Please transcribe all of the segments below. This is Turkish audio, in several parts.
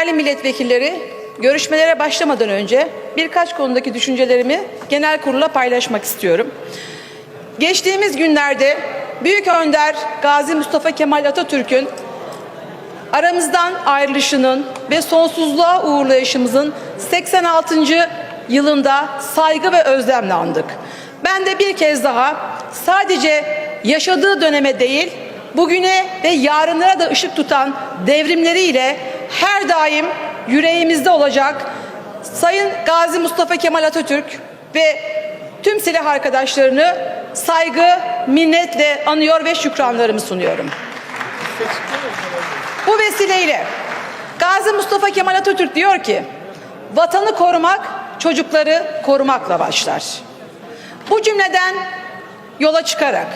Değerli milletvekilleri, görüşmelere başlamadan önce birkaç konudaki düşüncelerimi genel kurula paylaşmak istiyorum. Geçtiğimiz günlerde Büyük Önder Gazi Mustafa Kemal Atatürk'ün aramızdan ayrılışının ve sonsuzluğa uğurlayışımızın 86. yılında saygı ve özlemle andık. Ben de bir kez daha sadece yaşadığı döneme değil, bugüne ve yarınlara da ışık tutan devrimleriyle her daim yüreğimizde olacak Sayın Gazi Mustafa Kemal Atatürk ve tüm silah arkadaşlarını saygı, minnetle anıyor ve şükranlarımı sunuyorum. Bu vesileyle Gazi Mustafa Kemal Atatürk diyor ki vatanı korumak çocukları korumakla başlar. Bu cümleden yola çıkarak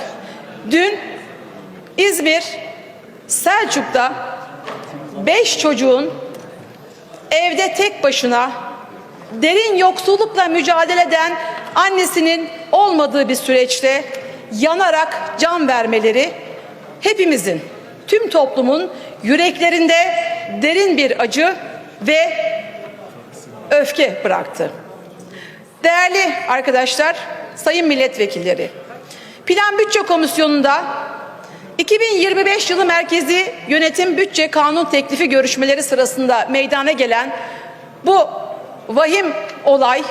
dün İzmir Selçuk'ta beş çocuğun evde tek başına derin yoksullukla mücadele eden annesinin olmadığı bir süreçte yanarak can vermeleri hepimizin, tüm toplumun yüreklerinde derin bir acı ve öfke bıraktı. Değerli arkadaşlar, sayın milletvekilleri, Plan Bütçe Komisyonu'nda 2025 yılı merkezi yönetim bütçe kanun teklifi görüşmeleri sırasında meydana gelen bu vahim olay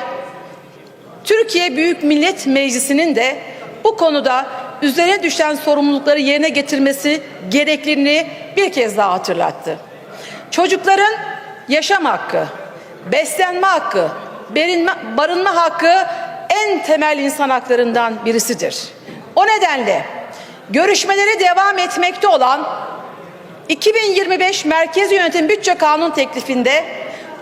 Türkiye Büyük Millet Meclisi'nin de bu konuda üzerine düşen sorumlulukları yerine getirmesi gerekliliğini bir kez daha hatırlattı. Çocukların yaşam hakkı, beslenme hakkı, berinme, barınma hakkı en temel insan haklarından birisidir. O nedenle görüşmeleri devam etmekte olan 2025 Merkez Yönetim Bütçe Kanun teklifinde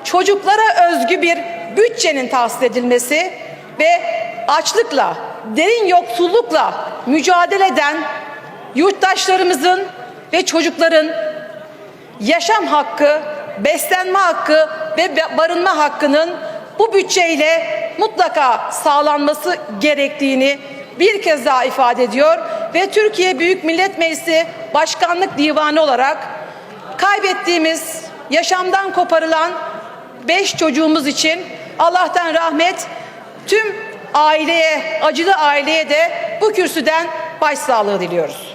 çocuklara özgü bir bütçenin tahsis edilmesi ve açlıkla, derin yoksullukla mücadele eden yurttaşlarımızın ve çocukların yaşam hakkı, beslenme hakkı ve barınma hakkının bu bütçeyle mutlaka sağlanması gerektiğini bir kez daha ifade ediyor ve Türkiye Büyük Millet Meclisi Başkanlık Divanı olarak kaybettiğimiz, yaşamdan koparılan beş çocuğumuz için Allah'tan rahmet, tüm aileye, acılı aileye de bu kürsüden başsağlığı diliyoruz.